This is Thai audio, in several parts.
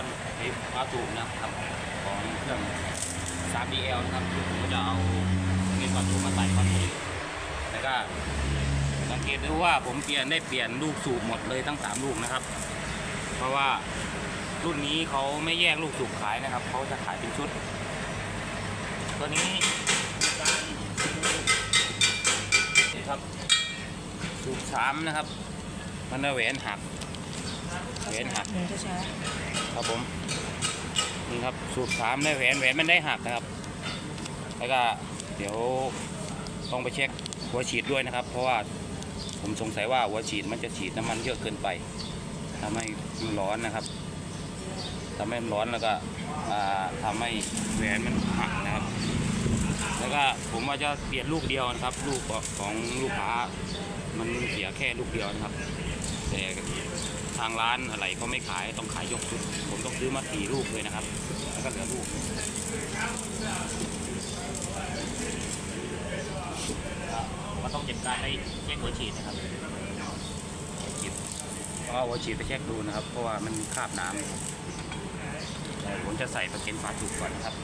รณ์ไอ้ปลาสูบนะครับของเครื่อง 3DL นะครับผมจะเอาเงินปลาสูบมาใส่คอนโทรลแล้วก็สังเกตดูว่าผมเปลี่ยนได้เปลี่ยนลูกสูบหมดเลยทั้ง 3 ลูกนะครับ เพราะว่ารุ่นนี้เขาไม่แยกลูกสูบขายนะครับเขาจะขายเป็นชุด ตัวนี้นี่ครับสูบสามนะครับ มันแหวนหักแหวนหักช้า ครับผมนี่ครับสูบสามได้แหวนแหวนมันได้หักนะครับ แล้วก็เดี๋ยวต้องไปเช็คหัวฉีดด้วยนะครับ เพราะว่าผมสงสัยว่าหัวฉีดมันจะฉีดน้ำมันเยอะเกินไปทำให้มันร้อนนะครับทำให้มันร้อนแล้วก็อ่าทำให้แหวนมันหักนะครับ แล้วก็ผมว่าจะเปลี่ยนลูกเดียวนะครับ ลูกของลูกค้ามันเสียแค่ลูกเดียวนะครับแต่ ทางร้านอะไรก็ไม่ขายต้องขายยกชุด ผมต้องซื้อมาสี่ลูกเลยนะครับ แล้วก็เหลือลูกก็ต้องเก็บการได้เช็คหัวฉีดนะครับเก็บเอาหัวฉีดไปเช็คดูนะครับ เพราะว่ามันคราบน้ำแต่ผมจะใส่ประเก็นฝาถูกก่อนนะครับ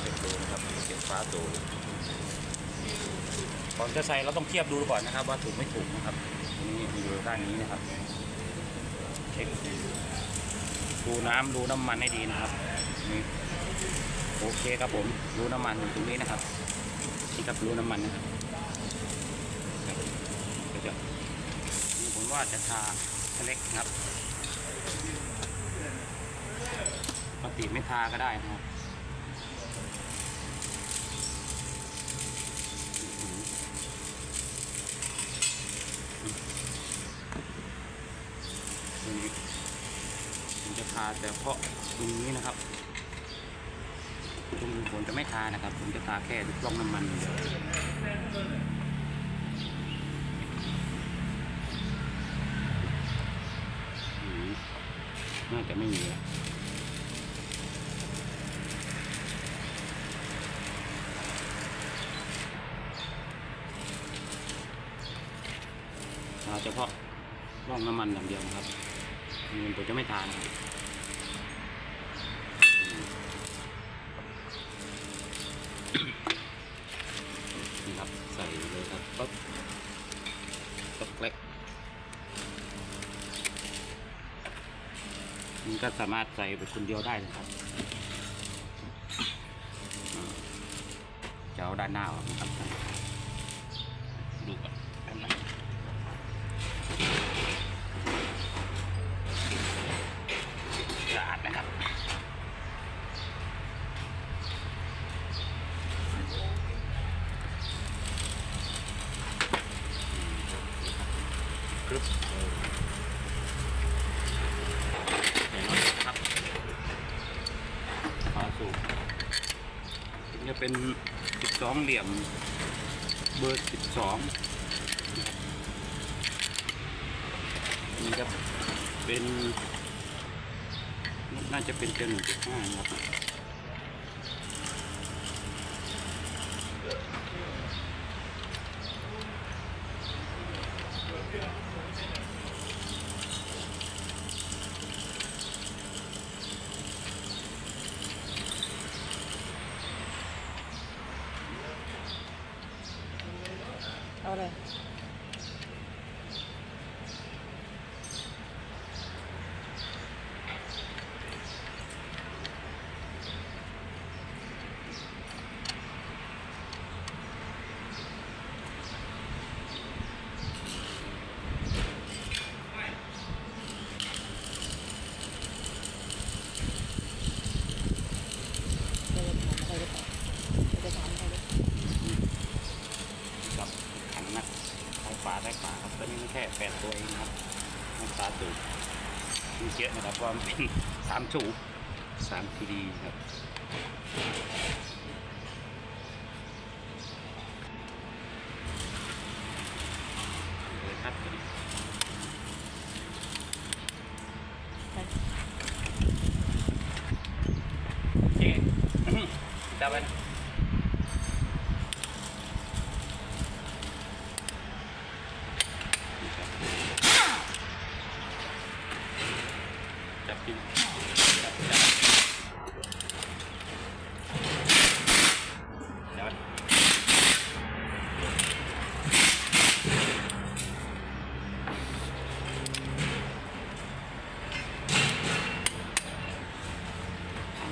เก็บดูนะครับเก็บฟ้าตูก่ ก่อนจะใส่เราต้องเทียบดูก่อนนะครับ ว่าถูกไม่ถูกนะครับนี่อยู่ด้านนี้นะครับเช็คดูน้ำดูน้ำมันให้ดีนะครับนี่โอเคครับผมดูน้ำมันอยู่ตรงนี้นะครับนี่ครับดูน้ำมันนะครับเดี๋ยวจะนี่ผมว่าจะทาเล็กนะครับปกติไม่ทาก็ได้นะครับ ตรงนี้ผมจะทาแต่เพาะตรงนี้นะครับตรงผมจะไม่ทานะครับ ผมจะทาแค่ร่องน้ำมันเดียวน่าจะไม่มีแล้วทาเฉพาะร่องน้ำมันอย่างเดียวนะครับอืมผมจะไม่ทานครับนี่ครับ ใส่เลยครับปั๊บปั๊บเล็กมัน ก็สามารถใส่ไปคนเดียวได้เลยครับจะเอาด้านหน้าออกนะครับดูก่อนด้านหน้าสะอาดนะครับกรึบเห็นแล้วครับปลาสูบจะ เป็น12เหลี่ยม เบอร์12นี่ครับเป็น น่าจะเป็นเจนหนึ่งจุดห้านะครับ ๆเอาเลย เดี๋ยวจะถามอะไรดีกว่าเดี๋ยวจะถามอะไรดีกว่า กับขันนักท้ายฝาท้ายฝาครับตัวนี้มัน แปดตัวเองครับมันตาตูมีเยอะนะครับเพราะมันเป็นสามจูสามทีดีครับเลยครับตัวนี้ ไป โอเค จับมัน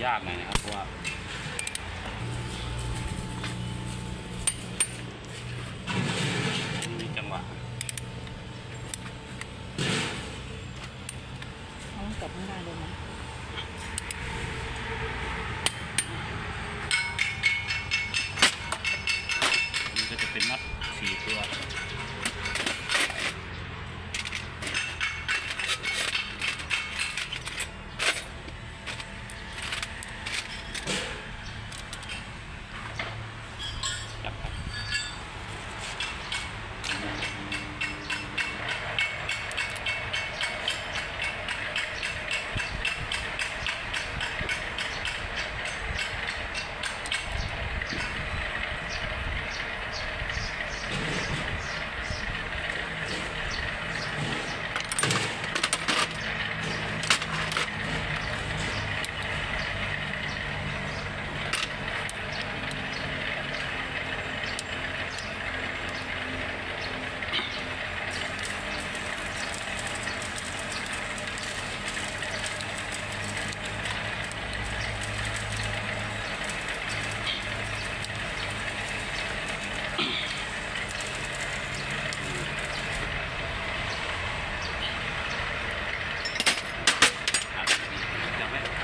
ยากหน่อยนะครับเพราะว่ามีจังหวะ เขาต้องจับข้างล่างเลยนะ มันก็จะเป็นน็อตสี่ตัว จับครับครับจับไว้ครับ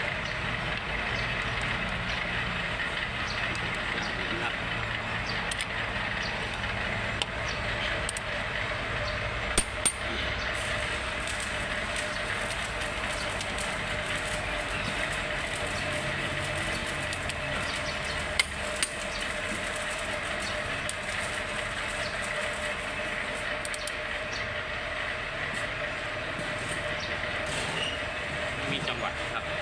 มีจังหวะ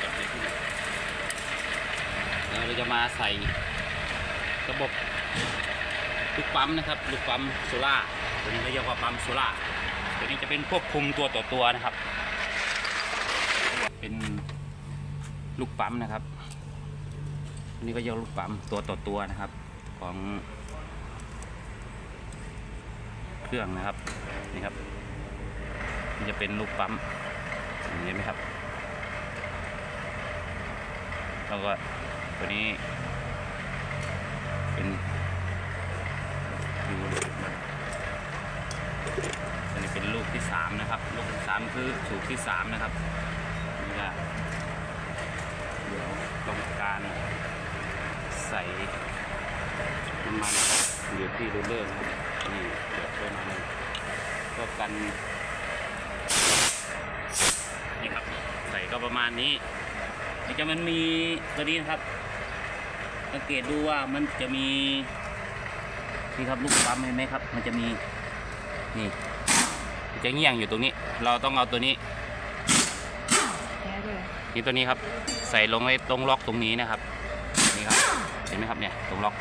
ครับเลยพี่แล้วเราจะมาใส่ระบบลูกปั๊มนะครับลูกปั๊มโซล่าตัวนี้เขาเรียกว่าปั๊มโซล่าตัวนี้จะเป็นควบคุมตัวต่อตัวนะครับ ปั๊มนะครับอันนี้ก็ยกลูกปั๊มตัวต่อตัวนะครับ ของเครื่องนะครับนี่ครับมันจะเป็นลูกปั๊มเห็นไหมครับแล้วก็ตัวนี้เป็นดูอันนี้เป็นลูกที่สามนะครับ ลูกที่สามคือสูบที่สามนะครับ นี่ก็เดี๋ยวต้อง การใส่น้ำมันเดี๋ยวที่รูเลอร์นะนี่เดี๋ยวช่วยมาหน่อยก็กันนี่ครับใส่ก็ประมาณนี้นี่จะมันมีตัวนี้นะครับสังเกตดูว่ามันจะมีนี่ครับลูกปั๊มเห็นไหมครับ มันจะมีนี่จะเงี่ยงอยู่ตรงนี้ เราต้องเอาตัวนี้ นี่ตัวนี้ครับ ใส่ลงในตรงล็อกตรงนี้นะครับนี่ครับเห็นไหมครับเนี่ยตรงล็อก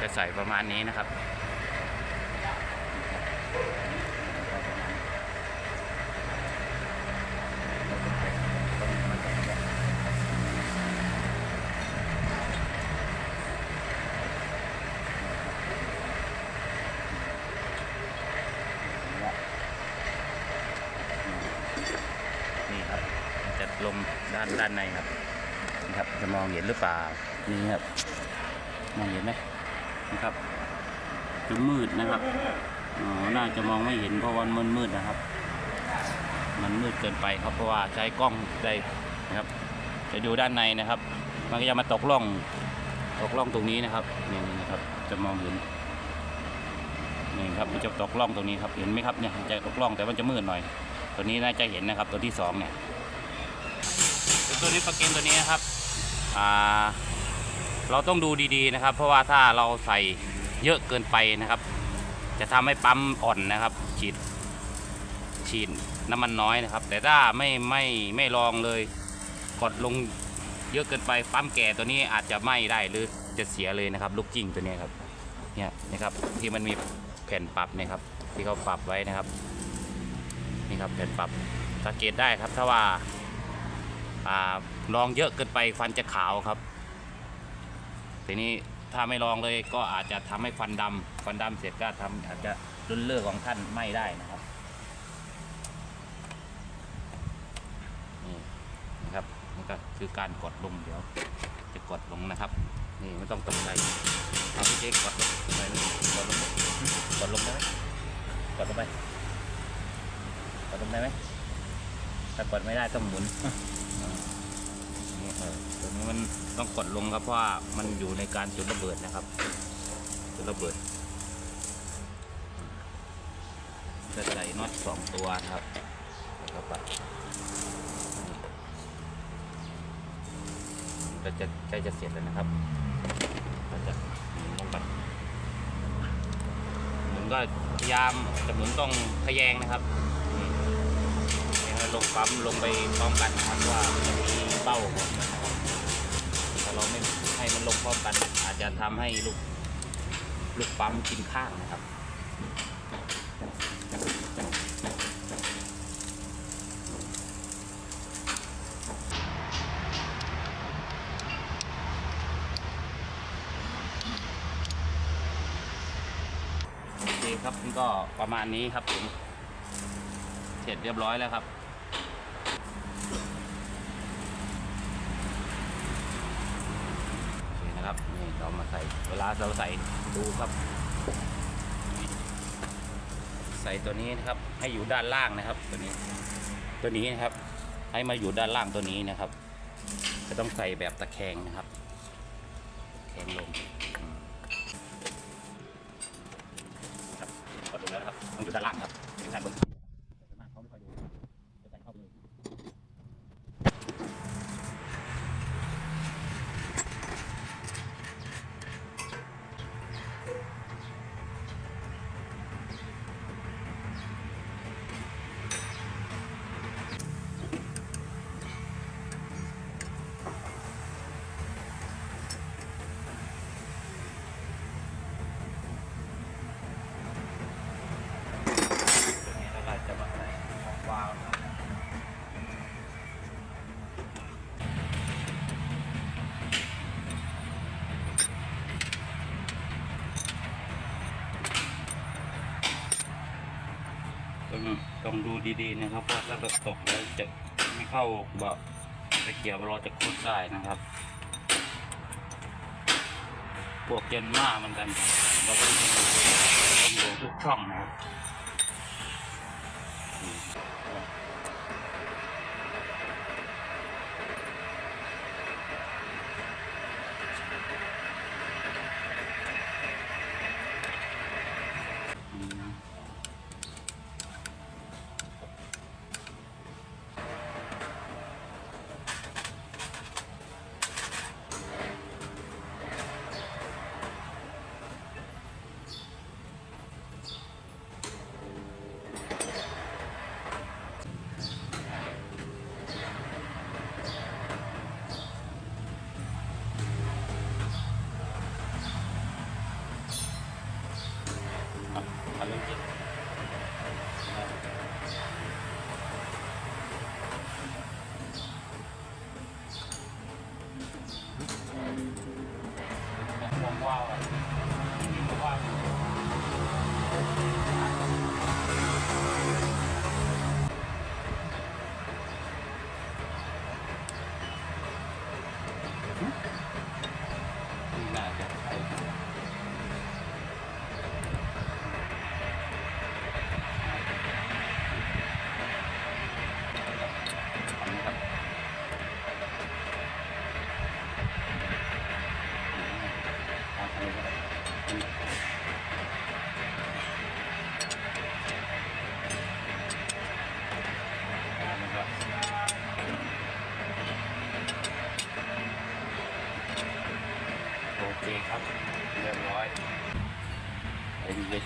จะใส่ประมาณนี้นะครับนี่ครับ จะลงด้านด้านในครับ ครับ จะมองเห็นหรือเปล่า นี่ครับ มองเห็นไหมนี่ครับคือมืดนะครับอ๋อน่าจะมองไม่เห็นเพราะวันมันมืดนะครับ มันมืดเกินไปครับ เพราะว่าใช้กล้องได้นะครับ จะดูด้านในนะครับ มันก็จะมาตกล่องตกล่องตรงนี้นะครับนี่นะครับ จะมองเห็นนี่ครับมันจะตกล่องตรงนี้ครับ เห็นไหมครับเนี่ยจะตกล่องแต่มันจะมืดหน่อย ตัวนี้น่าจะเห็นนะครับ ตัวที่สองเนี่ยตัวนี้ประเก็นตัวนี้นะครับ เราต้องดูดีๆนะครับ เพราะว่าถ้าเราใส่เยอะเกินไปนะครับ จะทำให้ปั๊มอ่อนนะครับฉีดฉีดน้ำมันน้อยนะครับ แต่ถ้าไม่ไม่ไม่ลองเลยกดลงเยอะเกินไปปั๊มแก่ตัวนี้อาจจะไหม้ได้หรือจะเสียเลยนะครับลูกจิ้งตัวนี้ครับเนี่ยนะครับที่มันมีแผ่นปรับเนยครับที่เขาปรับไว้นะครับนี่ครับแผ่นปรับสังเกตได้ครับถ้าว่า ลองเยอะเกินไปฟันจะขาวครับ ทีนี้ถ้าไม่ลองเลยก็อาจจะทำให้ฟันดำฟันดำเสร็จก็ทำอาจจะรุ่นเลือกของท่านไม่ได้นะครับนี่นะครับนี่ก็คือการกดลงเดี๋ยว จะกดลงนะครับ นี่ไม่ต้องตกใจเอาพี่เจ๊กดลงไปกดลงกดลงได้ไหมกดลงไปกดลงได้ไหม ถ้ากดไม่ได้ต้องหมุนตัวนี้มันต้องกดลงครับเพราะว่ามันอยู่ในการจุดระเบิดนะครับ จุดระเบิดจะใส่น็อตสองตัวนะครับแล้วก็ปัดนี่ก็จะใกล้จะเสร็จแล้วนะครับก็จะหมุนลงไปหมุนก็พยายามจะหมุนต้องทะแยงนะครับ ลงปั๊มลงไปพร้อมกันนะครับว่ามันจะมีเป้าของมันนะครับถ้าเราไม่ให้มันลงพร้อมกัน อาจจะทำให้ลูกลูกปั๊มกินข้างนะครับคครับก็ประมาณนี้ครับผมเสร็จเรียบร้อยแล้วครับ โอเคนะครับนี่เรามาใส่ เวลาเราใส่ดูครับ ใส่ตัวนี้นะครับ ให้อยู่ด้านล่างนะครับ ตัวนี้ ตัวนี้นะครับ ให้มาอยู่ด้านล่างตัวนี้นะครับ จะต้องใส่แบบตะแคงนะครับแคงลงครับกดลงแล้วครับต้องอยู่ด้านล่างครับอยู่ด้านบน ดีๆนะครับเพราะถ้าเราตกแล้วจะไม่เข้าเบาะตะเกียบเราจะคุดได้นะครับพวกเจนมาเหมือนกันเราต้องดูต้องดูทุกช่องนะครับ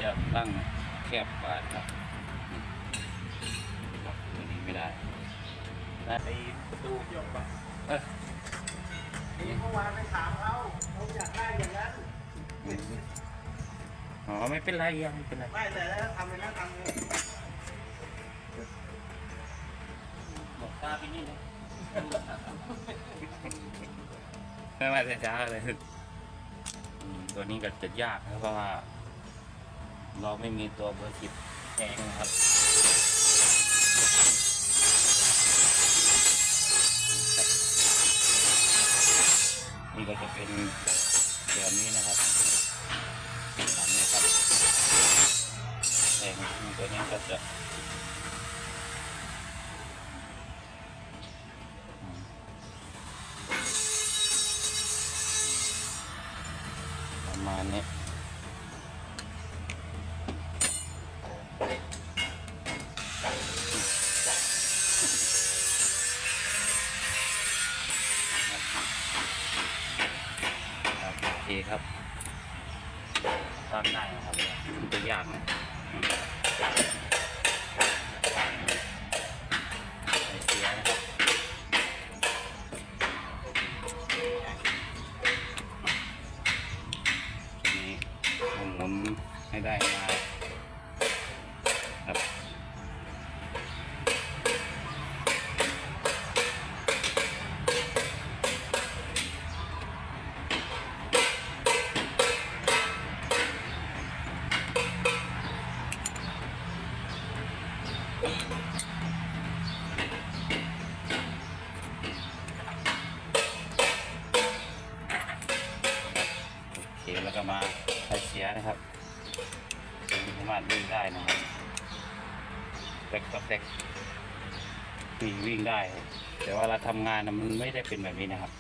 จะตั้งแคบปาครับตัวนี้ไม่ได้นะไอ้ประตูยกปะเออนี่เมื่อวานไปถามเขาเขาอยากได้อย่างนั้นอ๋อไม่เป็นไรยังไม่เป็นไรไม่แต่แล้วทำเป็นนั่งทำเลยบอกตาไปนี่เลยไม่มาแต่เช้าเลยตัวนี้ก็จะยากนะเพราะว่า เราไม่มีตัวเบอร์สิบแองนะครับนี่ก็จะเป็นแบบนี้นะครับแบบนี้ครับแองตัวนี้ก็จะ เคครับตั้งได้นครับมันจะยางนะ มาไอเสียนะครับสามารถวิ่งได้นะครับแตกก็แตกวิ่งวิ่งได้ แต่ว่าเราทำงานนะมันไม่ได้เป็นแบบนี้นะครับ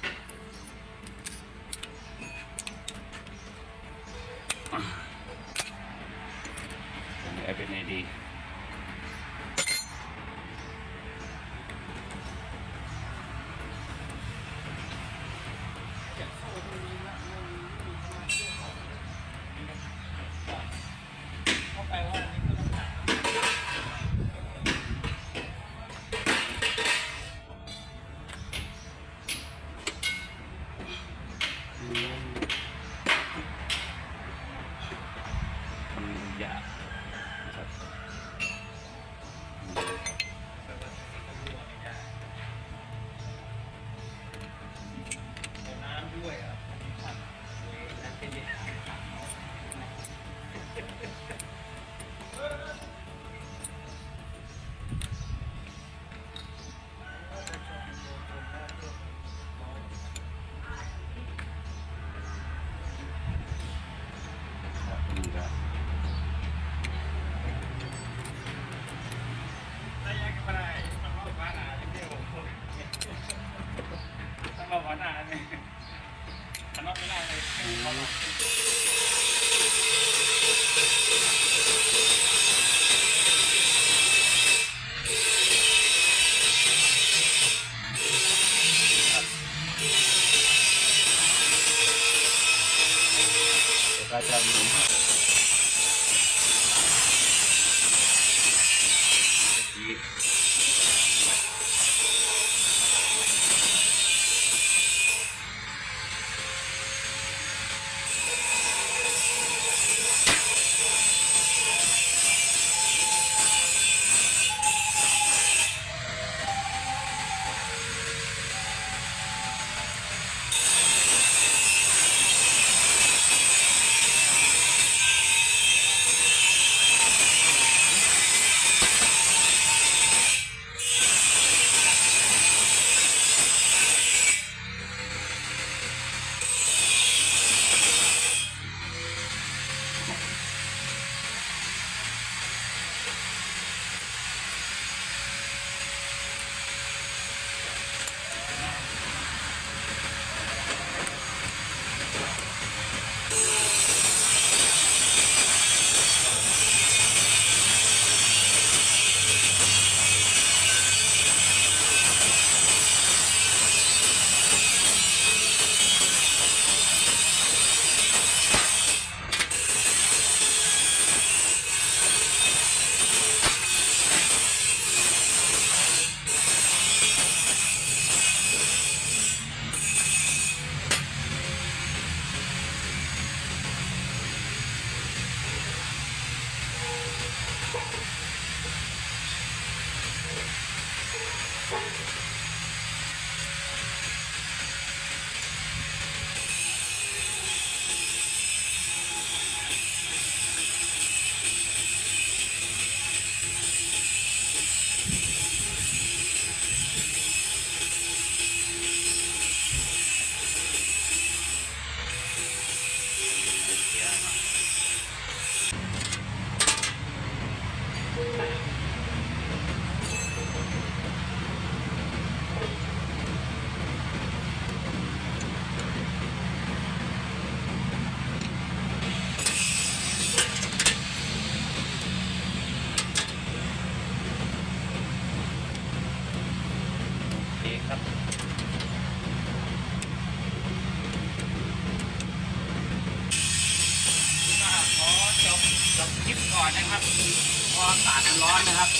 พราะอากาศมันร้อนนะครับ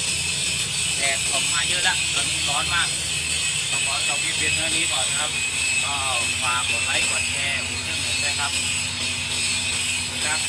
แดดออกมาเยอะแล้วตอนนี้ร้อนมากต้องขอจบคลิปเพียงเท่านี้ก่อนนะครับก็ฝากกดไลค์กดแชร์กดกระดิ่งด้วยครับครับ